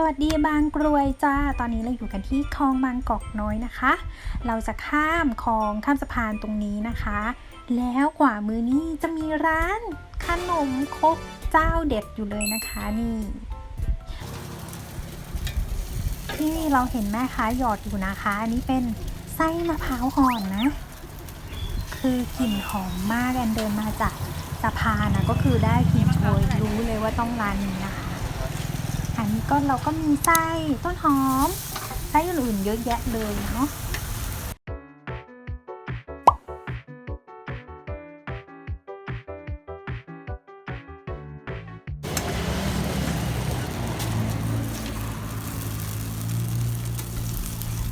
สวัสดีบางกรวยจ้า ตอนนี้เราอยู่กันที่คลองบางกอกน้อยนะคะ เราจะข้ามคลองข้ามสะพานตรงนี้นะคะ แล้วกว่ามือนี้จะมีร้านขนมครกเจ้าเด็ดอยู่เลยนะคะนี่ที่เราเห็นแม่ค้าหยอดอยู่นะคะ อันนี้เป็นไส้มะพร้าวอ่อนนะ คือกลิ่นหอมมากแอนเดินมาจากสะพานนะก็คือได้กลิ่นโชยรู้เลยว่าต้องร้านนี้นะคะ อันนี้ก็เราก็มีไส้ต้นหอม ไส้อื่นๆเยอะแยะเลยเนาะ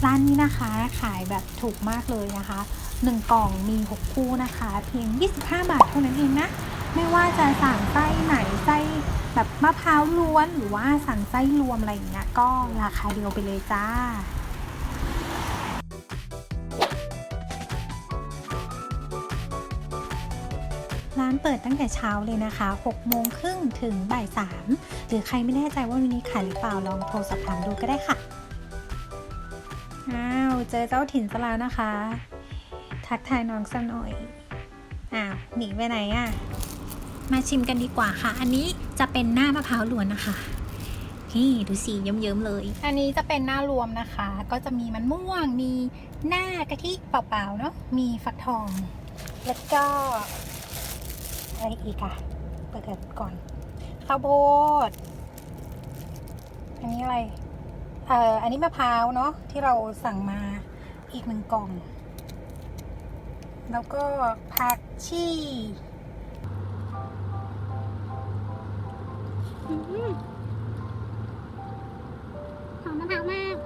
ร้านนี้นะคะขายแบบถูกมากเลยนะคะหนึ่งกล่องมี 6 คู่นะคะ เพียง 25 บาทเท่านั้นเองนะ ไม่ว่าจะสั่งไส้ไหนไส้แบบมะพร้าวล้วนหรือว่าสั่งไส้รวมอะไรอย่างเงี้ยก็ราคาเดียวไปเลยจ้าร้านเปิดตั้งแต่เช้าเลยนะคะ 6 โมงครึ่งถึงบ่าย3หรือใครไม่แน่ใจว่าวันนี้ขายหรือเปล่า ลองโทรสอบถามดูก็ได้ค่ะ อ้าว เจอเจ้าถิ่นซะแล้วนะคะ ทักทายน้องสักหน่อย อ้าว หนีไปไหนอะ่ะ มาชิมกันดีกว่าค่ะ อันนี้จะเป็นหน้ามะพร้าวล้วนนะคะ นี่ดูสีเยิ้มๆเลย อันนี้จะเป็นหน้ารวมนะคะ ก็จะมีมันม่วง มีหน้ากะทิเปล่าๆเนาะ มีฟักทอง แล้วก็อะไรอีกอะเปิดก่อน ข้าวโพด อันนี้อะไร เอ่อ อันนี้มะพร้าวเนาะที่เราสั่งมาอีกหนึ่งกล่อง แล้วก็ผักชี หอมมะพร้าวมาก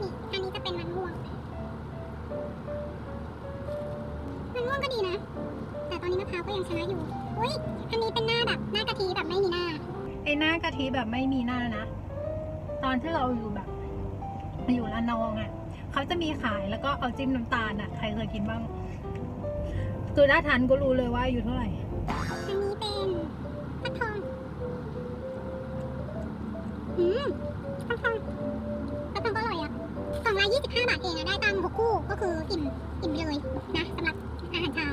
นี่อันนี้จะเป็นมันม่วง มันม่วงก็ดีนะ แต่ตอนนี้มะพร้าวก็ยังชนะอยู่ อุ้ยอันนี้เป็นหน้าแบบหน้ากะทิแบบไม่มีหน้า ไอ้หน้ากะทิแบบไม่มีหน้านะ ตอนที่เราอยู่แบบอยู่ละนองอะ่ะเขาจะมีขายแล้วก็เอาจิ้มน้ำตาลอะ่ะ ใครเคยกินบ้าง คือถ้าทานก็รู้เลยว่าอยู่เท่าไหร่อันนี้เป็นฟักทอง อืม ฟักทองฟักทองก็อร่อยอะกล่องละ25 บาทเองอะได้ตังค์หกคู่ก็คืออิ่มอิ่มเลยนะสำหรับอาหารเช้า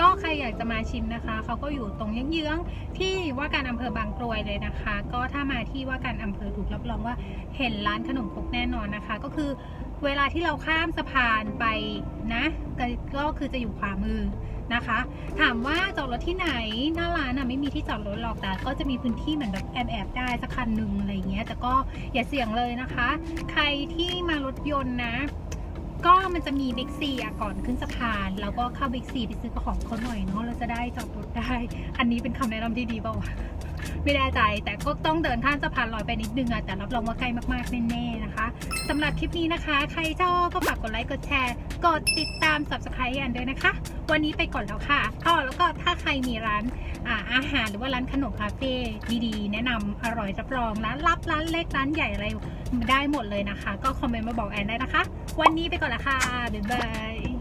ก็ใครอยากจะมาชิมนะคะ เขาก็อยู่ตรงเยื้องๆที่ว่าการอำเภอบางกรวยเลยนะคะ ก็ถ้ามาที่ว่าการอำเภอถูกรับรองว่าเห็นร้านขนมครกแน่นอนนะคะ ก็คือเวลาที่เราข้ามสะพานไปนะก็คือจะอยู่ขวามือ นะคะ ถามว่าจอดรถที่ไหนหน้าร้านอะไม่มีที่จอดรถหรอกแต่ก็จะมีพื้นที่เหมือนแบบแอบแอบๆได้สักคันหนึ่งอะไรอย่างเงี้ยแต่ก็อย่าเสี่ยงเลยนะคะ ใครที่มารถยนต์นะ ก็มันจะมีบิ๊กซีอะก่อนขึ้นสะพานแล้วก็เข้าบิ๊กซีไปซื้อของเขาหน่อยเนาะเราจะได้จอดรถได้ อันนี้เป็นคำแนะนำที่ดีเปล่าวะ ไม่แน่ใจ แต่ก็ต้องเดินข้ามสะพานลอยไปนิดนึงอะแต่รับรองว่าใกล้มากๆแน่ๆนะคะสำหรับคลิปนี้นะคะ ใครชอบก็ฝากกดไลค์กดแชร์ กดติดตาม subscribe อันด้วยนะคะ วันนี้ไปก่อนแล้วค่ะก็แล้วก็ถ้าใครมีร้านอาอาหารหรือว่าร้านขนมคาเฟ่ดีๆ แนะนำอร่อยรับรองร้านลับร้านเล็กร้านใหญ่อะไรได้หมดเลยนะคะ ก็คอมเมนต์มาบอกแอนได้นะคะ วันนี้ไปก่อนละค่ะบ๊ายบาย